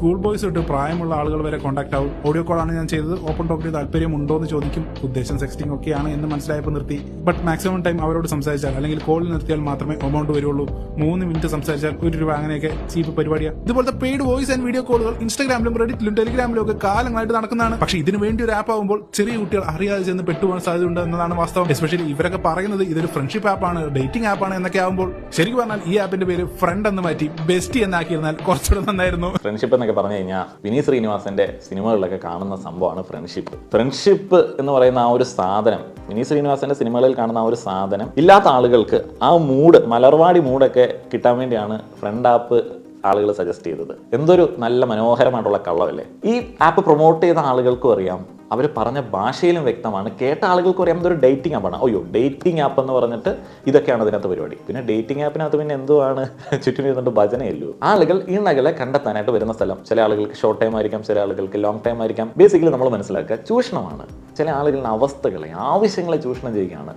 School boys തൊട്ട് പ്രായമുള്ള ആളുകൾ വരെ കോൺടാക്ട് ആവും. ഓഡിയോ കോളാണ് ഞാൻ ചെയ്തത്. ഓപ്പൺ ടോക്കിന് താല്പര്യം ഉണ്ടോ എന്ന് ചോദിക്കും. ഉദ്ദേശം സെക്സ്റ്റിംഗ് ഒക്കെയാണ് എന്ന് മനസ്സിലായപ്പോൾ നിർത്തി. ബട്ട് മാക്സിമം ടൈം അവരോട് സംസാരിച്ചാൽ അല്ലെങ്കിൽ കോളിൽ നിർത്തിയാൽ മാത്രമേ എമൗണ്ട് വരുള്ളൂ. മൂന്ന് മിനിറ്റ് സംസാരിച്ചാൽ ഒരു രൂപ അങ്ങനെയൊക്കെ ചീപ്പ് പരിപാടിയാണ് ഇതുപോലത്തെ പെയ്ഡ് വോയിസ് ആൻഡ് വീഡിയോ കോളുകൾ ഇൻസ്റ്റാഗ്രാമിലും റെഡിറ്റിലും ടെലിഗ്രാമിലും ഒക്കെ കാലങ്ങളായിട്ട് നടക്കുന്നതാണ്. പക്ഷെ ഇതിനു വേണ്ടി ഒരു ആപ്പ് ആകുമ്പോൾ ചെറിയ കുട്ടികൾ അറിയാതെ ചെന്ന് പെട്ടുപോകാൻ സാധ്യതയുണ്ട് എന്നതാണ് വാസ്തവം. എസ്പെഷ്യലി ഇവരൊക്കെ പറയുന്നത് ഇതൊരു ഫ്രണ്ട്ഷിപ്പ് ആപ്പാണ് ഡേറ്റിംഗ് ആപ്പാണ് എന്നൊക്കെ ആകുമ്പോൾ ശരിക്കും പറഞ്ഞാൽ ഈ ആപ്പിന്റെ പേര് ഫ്രണ്ട് എന്ന് മാറ്റി ബെസ്റ്റ് എന്നാക്കിയിരുന്നാൽ കുറച്ചുകൂടെ നന്നായിരുന്നു. ഫ്രണ്ട്ഷിപ്പ് എന്നൊക്കെ പറഞ്ഞു കഴിഞ്ഞാൽ വിനീത് ശ്രീനിവാസന്റെ സിനിമകളിലൊക്കെ കാണുന്ന സംഭവമാണ് ഫ്രണ്ട്ഷിപ്പ് ഫ്രണ്ട്ഷിപ്പ് എന്ന് പറയുന്ന ആ ഒരു സാധനം വിനീത് ശ്രീനിവാസന്റെ സിനിമകളിൽ കാണുന്ന ആ ഒരു സാധനം ഇല്ലാത്ത ആളുകൾക്ക് ആ മൂഡ് മലർവാടി മൂഡൊക്കെ കിട്ടാൻ വേണ്ടിയാണ് ഫ്രണ്ട് ആപ്പ് ആളുകൾ സജസ്റ്റ് ചെയ്തത്. എന്തൊരു നല്ല മനോഹരമായിട്ടുള്ള കള്ളമല്ലേ? ഈ ആപ്പ് പ്രൊമോട്ട് ചെയ്ത ആളുകൾക്കും അറിയാം അവർ പറഞ്ഞ ഭാഷയിലും വ്യക്തമാണ്. കേട്ട ആളുകൾക്ക് ഒരു ഡേറ്റിംഗ് ആപ്പാണ് അയ്യോ ഡേറ്റിംഗ് ആപ്പ് എന്ന് പറഞ്ഞിട്ട് ഇതൊക്കെയാണ് അതിനകത്ത് പരിപാടി. പിന്നെ ഡേറ്റിംഗ് ആപ്പിനകത്ത് പിന്നെ എന്തുവാണ്? ചുറ്റും ഇരുന്നിട്ട് ഭജനയല്ലോ ആളുകൾ ഇണകളെ കണ്ടെത്താനായിട്ട് വരുന്ന സ്ഥലം. ചില ആളുകൾക്ക് ഷോർട്ട് ടൈം ആയിരിക്കാം ചില ആളുകൾക്ക് ലോങ് ടൈം ആയിരിക്കാം. ബേസിക്കലി നമ്മൾ മനസ്സിലാക്കുക ചൂഷണമാണ്. ചില ആളുകളുടെ അവസ്ഥകളെ ആവശ്യങ്ങളെ ചൂഷണം ചെയ്യുകയാണ്.